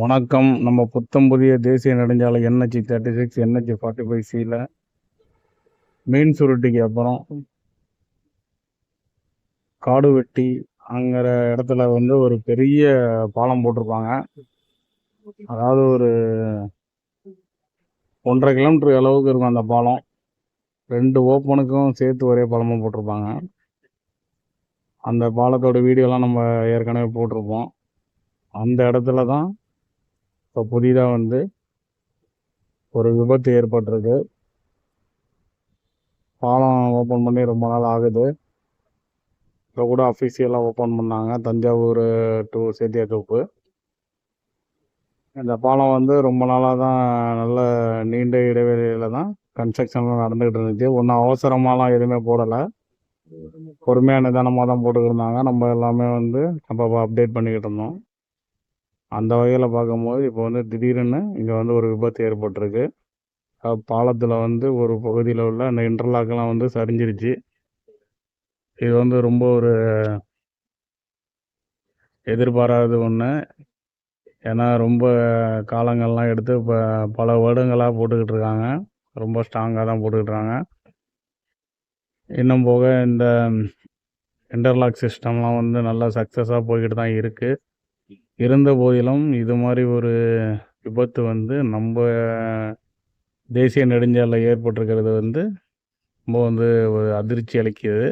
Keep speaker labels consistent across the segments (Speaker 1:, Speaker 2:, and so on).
Speaker 1: வணக்கம். நம்ம புத்தம் புதிய தேசிய நெடுஞ்சாலை NHC thirty six NH forty five சியில் மீன் சுருட்டிக்கு அப்புறம் காடு வெட்டி அங்கிற இடத்துல வந்து ஒரு பெரிய பாலம் போட்டிருப்பாங்க. அதாவது ஒரு ஒன்றரை கிலோமீட்டர் அளவுக்கு இருக்கும் அந்த பாலம். ரெண்டு ஓப்பனுக்கும் சேர்த்து ஒரே பாலமாக போட்டிருப்பாங்க. அந்த பாலத்தோட வீடியோலாம் நம்ம ஏற்கனவே போட்டிருப்போம். அந்த இடத்துல தான் இப்போ புதிதாக வந்து ஒரு விபத்து ஏற்பட்டிருக்கு. பாலம் ஓப்பன் பண்ணி ரொம்ப நாள் ஆகுது. இப்போ கூட அஃபிஷியலாக ஓப்பன் பண்ணாங்க. தஞ்சாவூர் டு சேத்தியாத்தோப்பு இந்த பாலம் வந்து ரொம்ப நாளாக தான் நல்ல நீண்ட இடைவெளியில் தான் கன்ஸ்ட்ரக்ஷன்லாம் நடந்துகிட்டு இருந்துச்சு. ஒன்றும் அவசரமாலாம் எதுவுமே போடலை. பொறுமையாக நிதானமாக தான் போட்டுக்கிட்டு இருந்தாங்க. நம்ம எல்லாமே வந்து அப்பப்போ அப்டேட் பண்ணிக்கிட்டு இருந்தோம். அந்த வகையில் பார்க்கும்போது இப்போ வந்து திடீர்னு இங்கே வந்து ஒரு விபத்து ஏற்பட்டிருக்கு. பாலத்தில் வந்து ஒரு பகுதியில் உள்ள அந்த இன்டர்லாக்கெல்லாம் வந்து சரிஞ்சிருச்சு. இது வந்து ரொம்ப ஒரு எதிர்பாராத ஒன்று ஏன்னா ரொம்ப காலங்கள்லாம் எடுத்து இப்போ பல வருடங்களாக போட்டுக்கிட்டு இருக்காங்க. ரொம்ப ஸ்ட்ராங்காக தான் போட்டுக்கிட்டு இன்னும் போக இந்த இன்டர்லாக் சிஸ்டம்லாம் வந்து நல்லா சக்ஸஸாக போய்கிட்டு தான் இருக்குது இருந்த போதிலும் இது மாதிரி ஒரு விபத்து வந்து நம்ம தேசிய நெடுஞ்சாலையில் ஏற்பட்டிருக்கிறது வந்து ரொம்ப வந்து ஒரு அதிர்ச்சி அளிக்குது.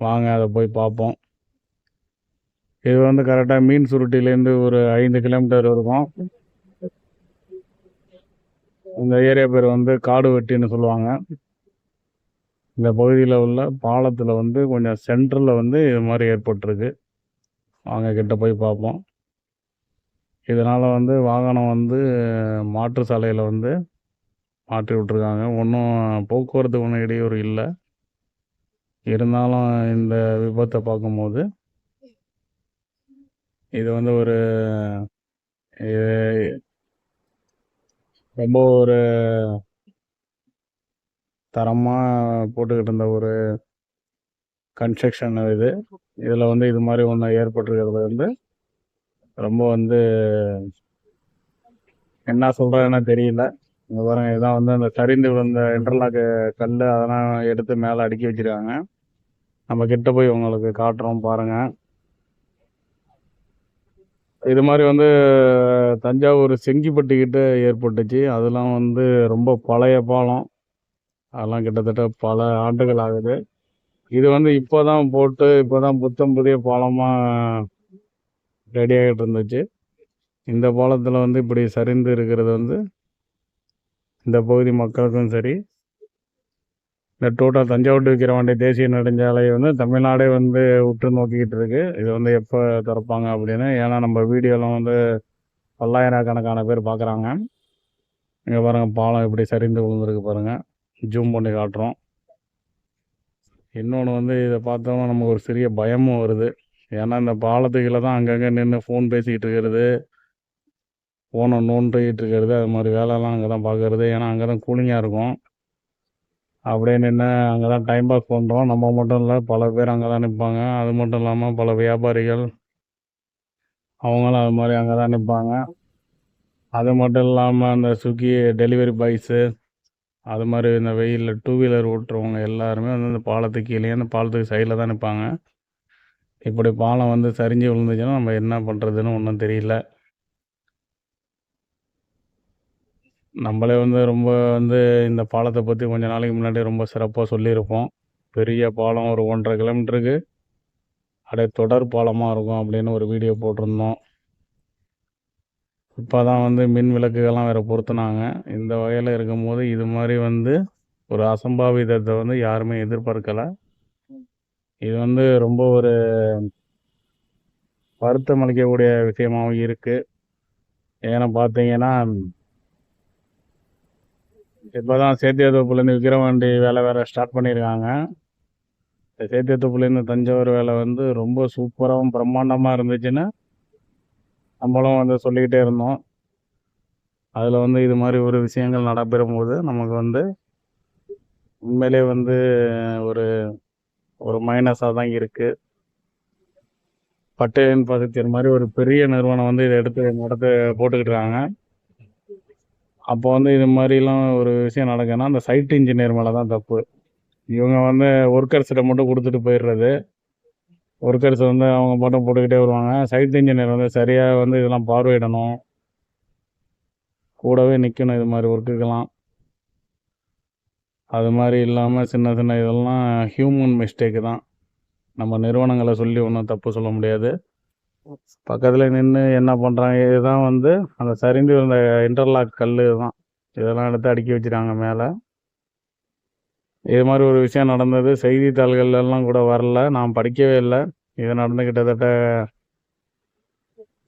Speaker 1: வாங்க அதை போய் பார்ப்போம். இது வந்து கரெக்டாக மீன் சுருட்டிலேருந்து ஒரு ஐந்து கிலோமீட்டர் இருக்கும். இந்த ஏரியா பேர் வந்து காடு வெட்டின்னு சொல்லுவாங்க. இந்த பகுதியில் உள்ள பாலத்தில் வந்து கொஞ்சம் சென்டரில் வந்து இது மாதிரி ஏற்பட்டிருக்கு. வாங்க கிட்ட போய் பார்ப்போம். இதனால் வந்து வாகனம் வந்து மாற்று சாலையில் வந்து மாற்றி விட்ருக்காங்க ஒன்றும் போக்குவரத்து ஒன்றும் இடையூறு இல்லை. இருந்தாலும் இந்த விபத்தை பார்க்கும்போது இது வந்து ஒரு இது ரொம்ப ஒரு தரமாக போட்டுக்கிட்டு இருந்த ஒரு கன்ஸ்ட்ரக்ஷன் இது. இதில் வந்து இது மாதிரி ஒன்று ஏற்பட்டிருக்கிறது வந்து ரொம்ப வந்து என்ன சொல்கிறதுன்னு தெரியல. இங்கே பாருங்க இதான் வந்து அந்த சரிந்து விழுந்த இன்டர்லாக்கு கல் அதெல்லாம் எடுத்து மேலே அடுக்கி வச்சிருக்காங்க. நம்ம கிட்ட போய் உங்களுக்கு காட்டுறோம் பாருங்க. இது மாதிரி வந்து தஞ்சாவூர் செங்கிப்பட்டு கிட்ட ஏற்பட்டுச்சு. அதெல்லாம் வந்து ரொம்ப பழைய பாலம். அதெல்லாம் கிட்டத்தட்ட பல ஆண்டுகள் ஆகுது. இது வந்து இப்போதான் போட்டு இப்போதான் புத்தம் புதிய பாலமாக ரெடி ஆகிட்டு இருந்துச்சு. இந்த பாலத்தில் வந்து இப்படி சரிந்து இருக்கிறது வந்து இந்த பகுதி மக்களுக்கும் சரி. இந்த டோட்டல் தஞ்சாவூர் விக்கிரவாண்டி தேசிய நெடுஞ்சாலை வந்து தமிழ்நாடே வந்து உற்று நோக்கிக்கிட்டு இருக்கு. இது வந்து எப்போ திறப்பாங்க அப்படின்னு ஏன்னா நம்ம வீடியோலாம் வந்து பல்லாயிரக்கணக்கான பேர் பார்க்குறாங்க இங்கே பாருங்கள் பாலம் இப்படி சரிந்து விழுந்துருக்கு பாருங்கள் ஜூம் பண்ணி காட்டுறோம். இன்னொன்று வந்து இதை பார்த்தோம்னா நமக்கு ஒரு சிறிய பயமும் வருது. ஏன்னா இந்த பாலத்துக்குள்ள தான் அங்கங்கே நின்று ஃபோன் பேசிக்கிட்டு இருக்கிறது. ஃபோனை நோண்டிக்கிட்டு இருக்கிறது. அது மாதிரி வேலைலாம் அங்கே தான் பார்க்கறது. ஏன்னா அங்கே தான் கூலிங்காக இருக்கும். அப்படியே நின்று அங்கே தான் டைம் பாஸ் பண்ணுறோம் நம்ம மட்டும் இல்லை பல பேர் அங்கே தான் நிற்பாங்க அது மட்டும் இல்லாமல் பல வியாபாரிகள் அவங்களும் அது மாதிரி அங்கே தான் நிற்பாங்க அது மட்டும் இல்லாமல் அந்த ஸ்விக்கி டெலிவரி பாய்ஸு அது மாதிரி இந்த வெயிலில் டூ வீலர் ஓட்டுறவங்க எல்லாருமே வந்து அந்த பாலத்துக்கு கீழே அந்த பாலத்துக்கு சைடில் தான் நிற்பாங்க இப்படி பாலம் வந்து சரிஞ்சு விழுந்துச்சுன்னா நம்ம என்ன பண்ணுறதுன்னு ஒன்றும் தெரியல. நம்மளே வந்து ரொம்ப வந்து இந்த பாலத்தை பற்றி கொஞ்ச நாளைக்கு முன்னாடி ரொம்ப சிறப்பாக சொல்லியிருப்போம். பெரிய பாலம் ஒரு ஒன்றரை கிலோமீட்டருக்கு அப்படியே தொடர் பாலமாக இருக்கும் அப்படின்னு ஒரு வீடியோ போட்டிருந்தோம். இப்போ தான் வந்து மின் விளக்குகள்லாம் வேறு பொருத்தினாங்க. இந்த வகையில் இருக்கும்போது இது மாதிரி வந்து ஒரு அசம்பாவிதத்தை வந்து யாருமே எதிர்பார்க்கலை. இது வந்து ரொம்ப ஒரு வருத்தம் அளிக்கக்கூடிய விஷயமாகவும் இருக்குது ஏன்னா பார்த்தீங்கன்னா இப்போ தான் சேத்தியாத்தோப்புலேருந்து விக்கிரவாண்டி வேலை வேறு ஸ்டார்ட் பண்ணியிருக்காங்க இந்த சேத்தியாத்தோப்புலேருந்து தஞ்சாவூர் வேலை வந்து ரொம்ப சூப்பராகவும் பிரம்மாண்டமாக இருந்துச்சுன்னு நம்மளும் வந்து சொல்லிக்கிட்டே இருந்தோம். அதில் வந்து இது மாதிரி ஒரு விஷயங்கள் நடைபெறும் போது நமக்கு வந்து உண்மையிலே வந்து ஒரு ஒரு மைனஸாக தான் இருக்குது பட்டு இன்ஃப்ராஸ்ட்ரக்சர் மாதிரி ஒரு பெரிய நிறுவனம் வந்து இதை எடுத்து நடத்து போட்டுக்கிட்டுருக்காங்க. அப்போ வந்து இது மாதிரிலாம் ஒரு விஷயம் நடக்குதுன்னா அந்த சைட் இன்ஜினியர் மேலே தான் தப்பு. இவங்க வந்து ஒர்க்கர்ஸ்கிட்ட மட்டும் கொடுத்துட்டு போயிடுறது. ஒர்க்கர்ஸ் வந்து அவங்க மட்டும் போட்டுக்கிட்டே வருவாங்க. சைட் இன்ஜினியர் வந்து சரியாக வந்து இதெல்லாம் பார்வையிடணும். கூடவே நிற்கணும் இது மாதிரி ஒர்க்குக்கெல்லாம் அது மாதிரி இல்லாமல் சின்ன சின்ன இதெல்லாம் ஹியூமன் மிஸ்டேக்கு தான். நம்ம நிறுவனங்களை சொல்லி ஒன்றும் தப்பு சொல்ல முடியாது. பக்கத்தில் நின்று என்ன பண்ணுறாங்க இதுதான் வந்து அந்த சரிந்து இருந்த இன்டர்லாக் கல் தான் இதெல்லாம் எடுத்து அடுக்கி வச்சுட்டாங்க மேலே. இது மாதிரி ஒரு விஷயம் நடந்தது. செய்தித்தாள்கள்லாம் கூட வரல. நான் படிக்கவே இல்லை. இது நடந்து கிட்டத்தட்ட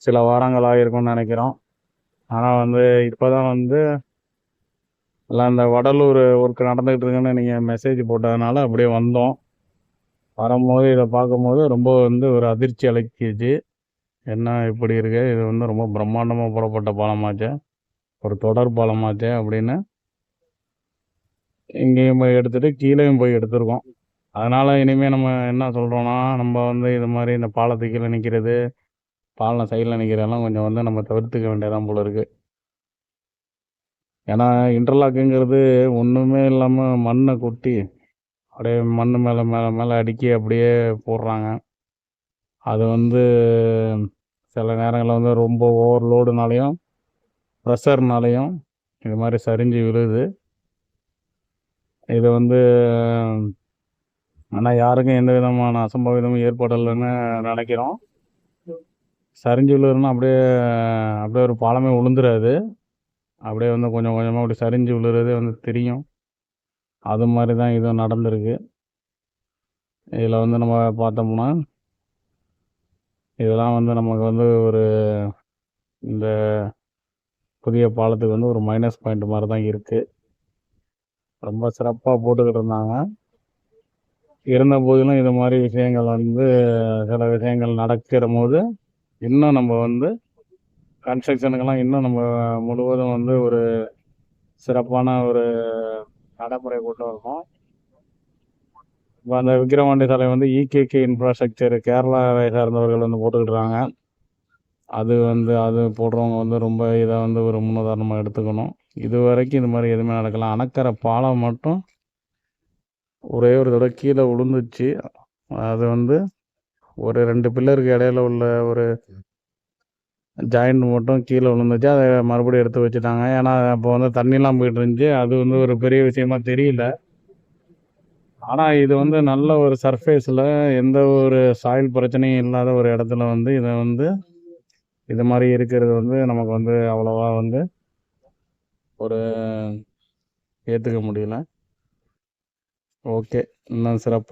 Speaker 1: சில வாரங்கள் ஆகிருக்கும்னு நினைக்கிறோம். ஆனால் வந்து இப்போ தான் வந்து எல்லாம் இந்த வடலூர் ஒர்க் நடந்துகிட்டு இருக்குன்னு நீங்கள் மெசேஜ் போட்டதுனால அப்படியே வந்தோம். வரும்போது இதை பார்க்கும்போது ரொம்ப வந்து ஒரு அதிர்ச்சி அழைக்கிச்சு என்ன இப்படி இருக்கு? இது வந்து ரொம்ப பிரம்மாண்டமாக புறப்பட்ட பாலமாச்சே. ஒரு தொடர் பாலமாச்சே அப்படின்னு இங்கேயும் போய் எடுத்துட்டு கீழேயும் போய் எடுத்திருக்கோம். அதனால இனிமேல் நம்ம என்ன சொல்கிறோன்னா நம்ம வந்து இது மாதிரி இந்த பாலத்து கீழே நிற்கிறது பாலம் சைடில் நிற்கிறதெல்லாம் கொஞ்சம் வந்து நம்ம தவிர்த்துக்க வேண்டியதான் போல இருக்குது ஏன்னா இன்டர்லாக்குங்கிறது ஒன்றுமே இல்லாமல் மண்ணை கொட்டி அப்படியே மண் மேலே மேலே மேலே அடுக்கி அப்படியே போடுறாங்க. அது வந்து சில நேரங்களில் வந்து ரொம்ப ஓவர்லோடுனாலையும் ப்ரெஷர்னாலையும் இது மாதிரி சரிஞ்சு விழுது. இது வந்து ஆனால் யாருக்கும் எந்த விதமான அசம்பாவிதமும் ஏற்படலைன்னு நினைக்கிறோம். சரிஞ்சு விழுறதுன்னா அப்படியே அப்படியே ஒரு பாலமே விழுந்துராது அப்படியே வந்து கொஞ்சம் கொஞ்சமாக அப்படி சரிஞ்சு விழுறதே வந்து தெரியும். அது மாதிரி தான் இதுவும் நடந்திருக்கு. இதில் வந்து நம்ம பார்த்தோம்னா இதெல்லாம் வந்து நமக்கு வந்து ஒரு இந்த புதிய பாலத்துக்கு வந்து ஒரு மைனஸ் பாயிண்ட் மாதிரி தான் இருக்குது ரொம்ப சிறப்பாக போட்டுக்கிட்டு இருந்தாங்க. இருந்த போதிலும் இது மாதிரி விஷயங்கள் வந்து சில விஷயங்கள் நடக்கிற போது இன்னும் நம்ம வந்து கன்ஸ்ட்ரக்ஷனுக்கெல்லாம் இன்னும் நம்ம முழுவதும் வந்து ஒரு சிறப்பான ஒரு நடைமுறை கொண்டு வரணும் இப்போ அந்த விக்கிரவாண்டி சாலை வந்து இகேகே இன்ஃப்ராஸ்ட்ரக்சர் கேரளாவை சார்ந்தவர்கள் வந்து போட்டுக்கிட்டுறாங்க அது வந்து அது போடுறவங்க வந்து ரொம்ப இதை வந்து ஒரு முன்னுதாரணமாக எடுத்துக்கணும். இது வரைக்கும் இது மாதிரி எதுவுமே நடக்கலாம் அணக்கரை பாலம் மட்டும் ஒரே ஒரு தடவை கீழே விழுந்துச்சு. அது வந்து ஒரு ரெண்டு பில்லருக்கு இடையில உள்ள ஒரு ஜாயிண்ட் மட்டும் கீழே விழுந்துச்சு. அதை மறுபடியும் எடுத்து வச்சுட்டாங்க. ஏன்னா அப்போ வந்து தண்ணிலாம் போயிட்டு இருந்துச்சு அது வந்து ஒரு பெரிய விஷயமா தெரியல. ஆனால் இது வந்து நல்ல ஒரு சர்ஃபேஸில் எந்த ஒரு சாயில் பிரச்சனையும் இல்லாத ஒரு இடத்துல வந்து இதை வந்து இது மாதிரி இருக்கிறது வந்து நமக்கு வந்து அவ்வளோவா வந்து ஒரு ஏற்றுக்க முடியல. ஓகே இன்னும் சிறப்பு